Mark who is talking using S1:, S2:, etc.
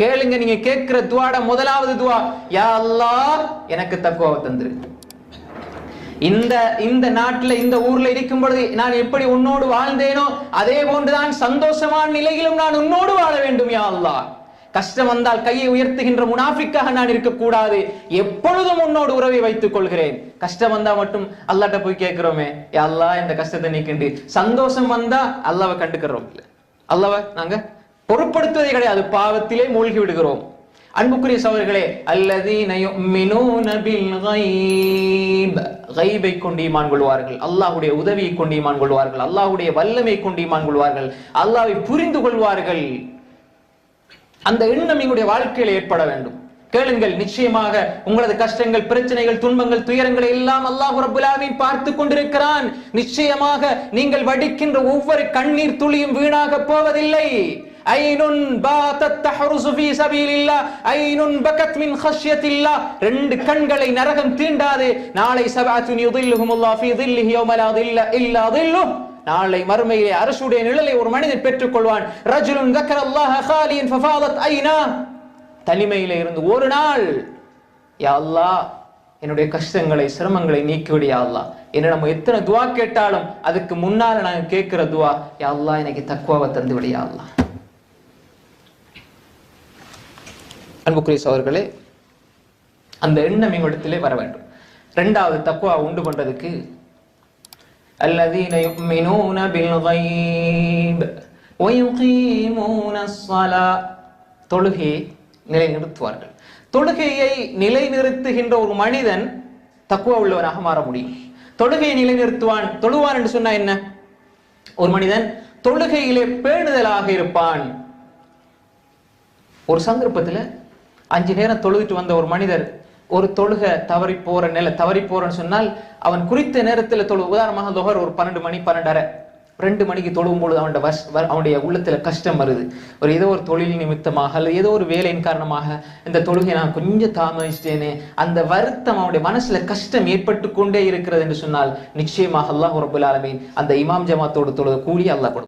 S1: கேளுங்க நீங்க கேட்கிற துவாட முதலாவது துவா. யா அல்லா எனக்கு தக்குவாவை தந்துரு. இந்த இந்த நாட்டுல இந்த ஊர்ல இருக்கும் பொழுது நான் எப்படி உன்னோடு வாழ்ந்தேனோ அதே போன்றுதான் சந்தோஷமான நிலையிலும் நான் உன்னோடு வாழ வேண்டும் யா அல்லா. கஷ்டம் வந்தால் கையை உயர்த்துகின்ற முனாஃபிக்காக நான் இருக்கக்கூடாது. எப்பொழுதும் உன்னோடு உறவை வைத்துக் கொள்கிறேன். கஷ்டம் வந்தா மட்டும் அல்லாட்ட போய் கேட்கிறோமே. யா இந்த கஷ்டத்தை நீக்கிண்டு. சந்தோஷம் வந்தா அல்லாவை கண்டுக்கிறோம். அல்லவா அல்லாவை நாங்க? பொருட்படுத்துவதே கிடையாது பாவத்திலே மூழ்கி விடுகிறோம் அன்புக்குரிய சவர்களே அல்லதீனை கொண்டு ஈமான் கொள்வார்கள். அல்லாஹுடைய உதவியை கொண்டு ஈமான் கொள்வார்கள். அல்லாஹுடைய வல்லமை கொண்டு ஈமான் கொள்வார்கள். அல்லாவை புரிந்து கொள்வார்கள். அந்த எண்ணம் எங்களுடைய வாழ்க்கையில் ஏற்பட வேண்டும். கேளுங்கள் நிச்சயமாக உங்களது கஷ்டங்கள் பிரச்சனைகள் துன்பங்கள் துயரங்களை எல்லாம் அல்லாஹ் ரப்புல் பார்த்து கொண்டிருக்கிறான். நிச்சயமாக நீங்கள் வடிக்கின்ற ஒவ்வொரு கண்ணீர் துளியும் வீணாக போவதில்லை. ஐனுன் பாத்தத் தஹ்ருசு ஃபீ சபீலில்லா ஐனுன் பகத் மின் ஹஷ்யத்தில்லா ரெண்டு கண்களை நரகம் தீண்டாதே. நாளை சபஅத்துன் யுதில்லுஹுமுல்லாஹ் ஃபீ தில்லிஹி யௌம லா தில்ல இல்லா தில்லுஹ். நாளை மறுமையிலே அரசுடைய நிழலை ஒரு மனிதன் பெற்றுக் கொள்வான் ரஜுலுன் தக்கரல்லாஹ ஹாலியின் ஃபஃபாதத் ஐனா. தனிமையிலே இருந்து ஒரு நாள் யா அல்லாஹ் என்னுடைய கஷ்டங்களை சிரமங்களை நீக்கிவிடு யா அல்லாஹ். என்ன நம்ம எத்தனை துவா கேட்டாலும் அதுக்கு முன்னால் நாங்கள் கேட்குற துவா யா அல்லாஹ் எனக்கு தக்குவாவை தந்து விடு அல்லாஹ். அன்புக்குரிய சோர்களே அந்த எண்ணம் எங்களிடத்திலே வர வேண்டும் ரெண்டாவது தக்குவா உண்டு பண்றதுக்கு الذين يؤمنون بالغيب ويقيمون الصلاة தொழுகையை நிலைநிறுத்துவார்கள் தொழுகையை நிலைநிறுத்துகின்ற ஒரு மனிதன் தக்குவா உள்ளவனாக மாற முடியும் தொழுகையை நிலைநிறுத்துவான் தொழுவான் என்று சொன்னா என்ன ஒரு மனிதன் தொழுகையிலே பேணுதலாக இருப்பான் ஒரு சந்தர்ப்பத்துல அஞ்சு நேரம் தொழுதுட்டு வந்த ஒரு மனிதர் ஒரு தொழுக தவறி போற நில தவறி போறன்னு சொன்னால் அவன் குறித்த நேரத்துல தொழு உதாரணமாக தொகர் ஒரு பன்னெண்டு மணி பன்னெண்டரை ரெண்டு மணிக்கு தொழுவும் பொழுது அவனோட வஸ் வ- அவனுடைய உள்ளத்துல கஷ்டம் வருது. ஒரு ஏதோ ஒரு தொழில் நிமித்தமாக அல்லது ஏதோ ஒரு வேலையின் காரணமாக இந்த தொழுகை நான் கொஞ்சம் தாமதிச்சிட்டேனே அந்த வருத்தம் அவனுடைய மனசுல கஷ்டம் ஏற்பட்டு கொண்டே இருக்கிறது என்று சொன்னால் நிச்சயமாக அல்லாஹ் ரபுல் ஆலமீன் அந்த இமாம் ஜமாத்தோடு தொழுது கூலி அல்லாஹ் கொடுக்கும்